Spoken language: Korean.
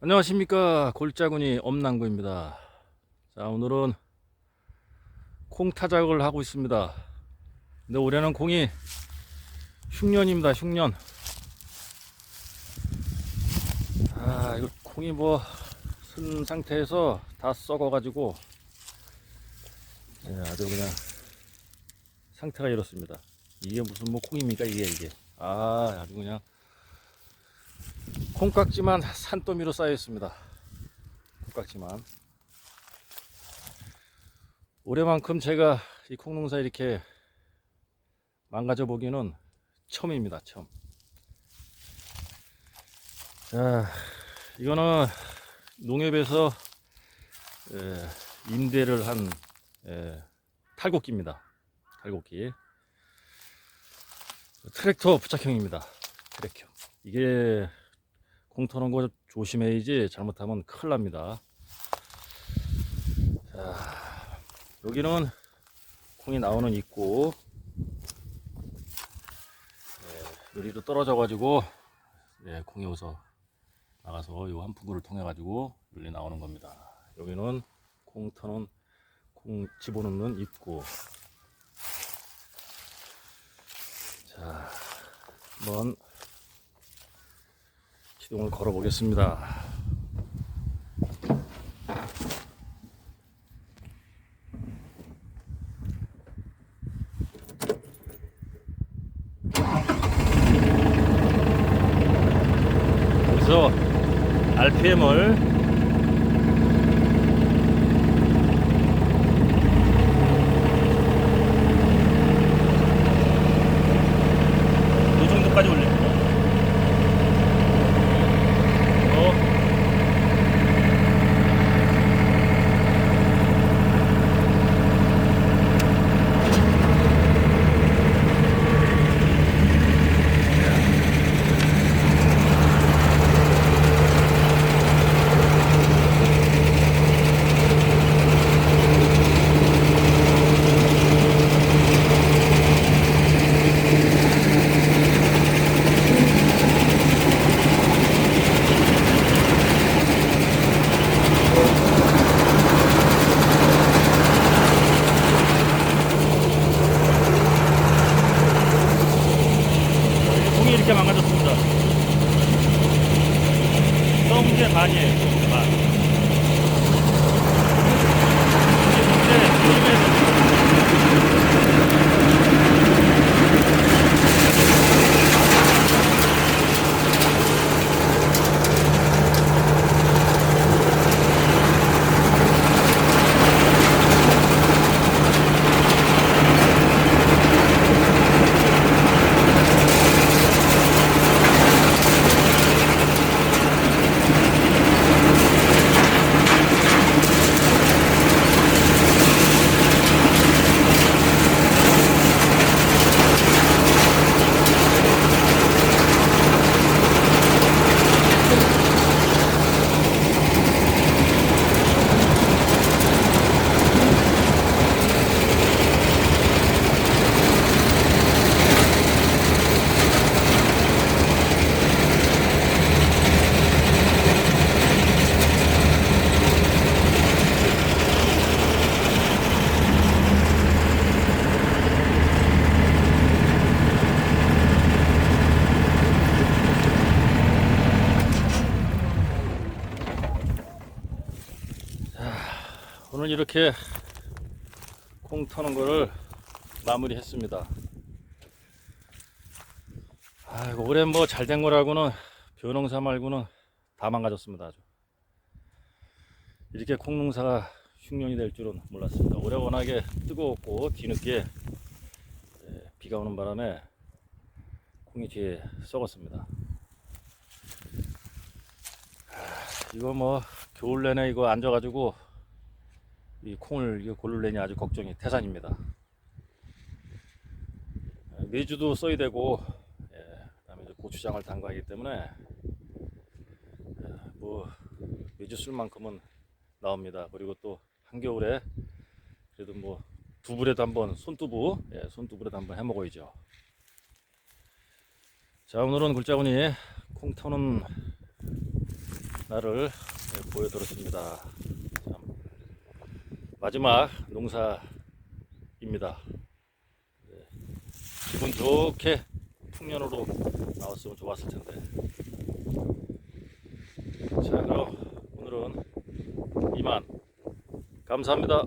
안녕하십니까. 골짜구니 엄남구입니다. 자 오늘은 콩 타작을 하고 있습니다. 근데 올해는 콩이 흉년입니다 흉년. 아 이거 콩이 뭐 쓴 상태에서 다 썩어 가지고 예, 아주 그냥 상태가 이렇습니다. 이게 무슨 뭐 콩입니까 이게 이게. 아 아주 그냥 콩깍지만 산더미로 쌓여 있습니다. 콩깍지만. 올해만큼 제가 이 콩농사 이렇게 망가져 보기는 처음입니다. 처음. 자, 이거는 농협에서 에, 임대를 한 에, 탈곡기입니다. 탈곡기. 트랙터 부착형입니다. 트랙형. 이게 공 터는 거 조심해야지 잘못하면 큰일 납니다. 자, 여기는 콩이 나오는 입구. 예, 요리도 떨어져 가지고, 예, 콩이 어서 나가서 요 한풍구를 통해 가지고 요리 나오는 겁니다. 여기는 콩 터는 콩 집어넣는 입구. 자, 한번 시동을 걸어 보겠습니다. 여기서 RPM을 이렇게 망가졌습니다. 썩은 반이에요, 썩은 반. 오늘 이렇게 콩 터는 거를 마무리했습니다. 아이고 올해 뭐 잘 된 거라고는 벼농사 말고는 다 망가졌습니다. 아주 이렇게 콩 농사가 흉년이 될 줄은 몰랐습니다. 올해 워낙에 뜨거웠고 뒤늦게 예, 비가 오는 바람에 콩이 뒤에 썩었습니다. 아, 이거 뭐 겨울 내내 이거 앉아가지고 이 콩을 이거 고를래니 아주 걱정이 태산입니다. 예, 매주도 써야 되고, 예, 그다음에 고추장을 담가야 하기 때문에 예, 뭐 매주 쓸 만큼은 나옵니다. 그리고 또 한겨울에 그래도 뭐 두부라도 한번 손두부, 예, 손두부라도 한번 해 먹어야죠. 자 오늘은 굴자군이 콩 터는 날을 예, 보여드렸습니다. 참, 마지막 농사입니다. 네, 기분 좋게 풍년으로 나왔으면 좋았을 텐데. 자, 그럼 오늘은 이만 감사합니다.